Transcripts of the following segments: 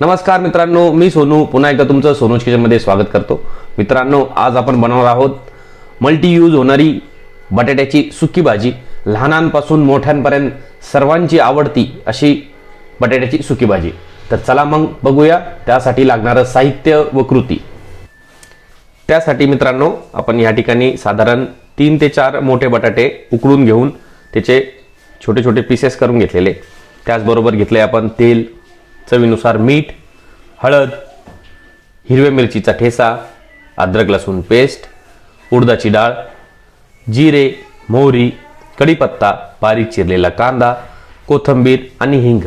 नमस्कार मित्रांनो मी सोनू. पुन्हा एकदा तुमचं सोनूज किचनमध्ये स्वागत करतो. मित्रांनो आज आपण बनवणार आहोत मल्टी यूज होणारी बटाट्याची सुकी भाजी. लहानांपासून मोठ्यांपर्यंत सर्वांची आवडती अशी बटाट्याची सुकी भाजी. तर चला मग बघूया त्यासाठी लागणारं साहित्य व कृती. त्यासाठी मित्रांनो आपण या ठिकाणी साधारण तीन ते चार मोठे बटाटे उकळून घेऊन त्याचे छोटे छोटे पीसेस करून घेतलेले. त्याचबरोबर घेतले आपण तेल चवीनुसार मीठ हळद हिरव्या मिरचीचा ठेसा अद्रक लसूण पेस्ट उडदाची डाळ जिरे मोहरी कढीपत्ता बारीक चिरलेला कांदा कोथंबीर आणि हिंग.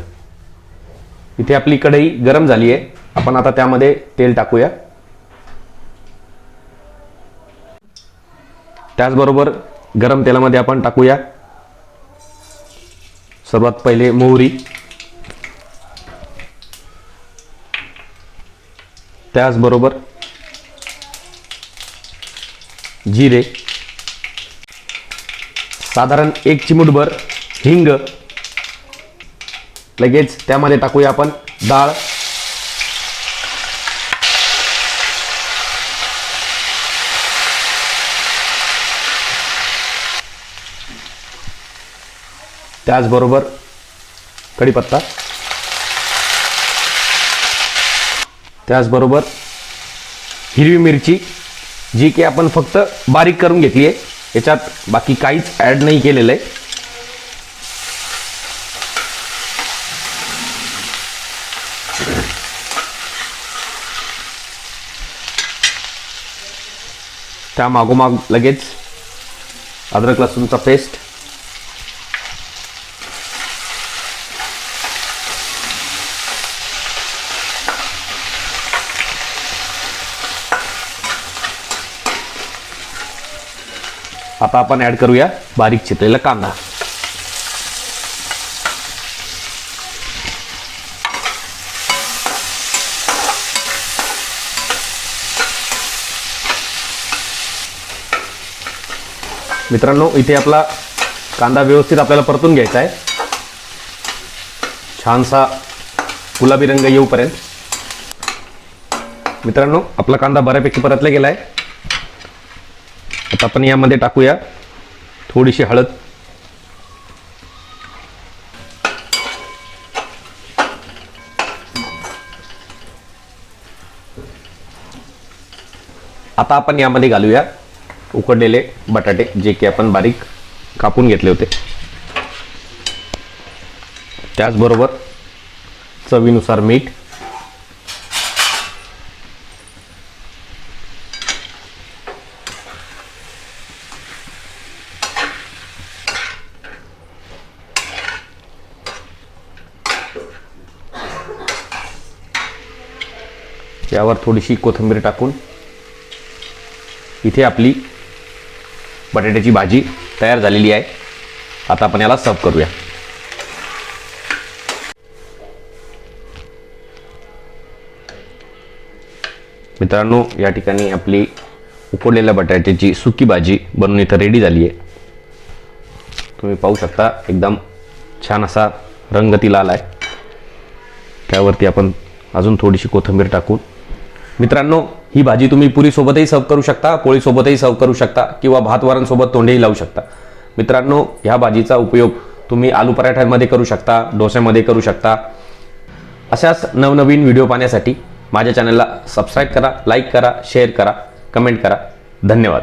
इथे आपली कढई गरम झाली आहे. आपण आता त्यामध्ये तेल टाकूया. त्याचबरोबर गरम तेलामध्ये आपण टाकूया. सर्वात पहिले मोहरी. त्याचबरोबर जिरे साधारण एक चिमूटभर हिंग लगेच त्यामध्ये टाकूया आपण डाळ. त्याचबरोबर कढीपत्ता. त्याचबरोबर हिरवी मिरची जी की आपण फक्त बारीक करून घेतली आहे. याच्यात बाकी काहीच ॲड नाही केलेलं आहे. त्या मागोमाग लगेच अद्रक लसूणचा पेस्ट आता आपण ऍड करूया बारीक चिरलेला कांदा. मित्रांनो इथे आपला कांदा व्यवस्थित आपल्याला परतून घ्यायचा आहे. छानसा गुलाबी रंग येऊपर्यंत. मित्रांनो आपला कांदा बऱ्यापैकी परतला गेला आहे आता आपण यामध्ये टाकूया. थोडीशी हळद. आता आपण यामध्ये घालूया उकडलेले बटाटे जे की आपण बारीक कापून घेतले होते. त्याचबरोबर चवीनुसार मीठ यावर थोडीशी कोथिंबीर टाकून इथे आपली बटाट्याची भाजी तयार झालेली आहे. आता आपण याला सर्व करूया. मित्रांनो या ठिकाणी आपली उकडलेल्या बटाट्याची सुकी भाजी बनवून इथं रेडी झाली आहे. तुम्ही पाहू शकता एकदम छान असा रंग तिला आला आहे त्यावरती आपण अजून थोडीशी कोथिंबीर टाकून मित्रांनो ही भाजी तुम्ही पुरीसोबतही सर्व करू शकता पोळीसोबतही सर्व करू शकता किंवा भात तोंडेही लावू शकता. मित्रांनो ह्या भाजीचा उपयोग तुम्ही आलू पराठ्यांमध्ये करू शकता डोस्यामध्ये करू शकता. अशाच नवनवीन व्हिडिओ पाहण्यासाठी माझ्या चॅनलला सबस्क्राईब करा लाईक करा शेअर करा कमेंट करा. धन्यवाद.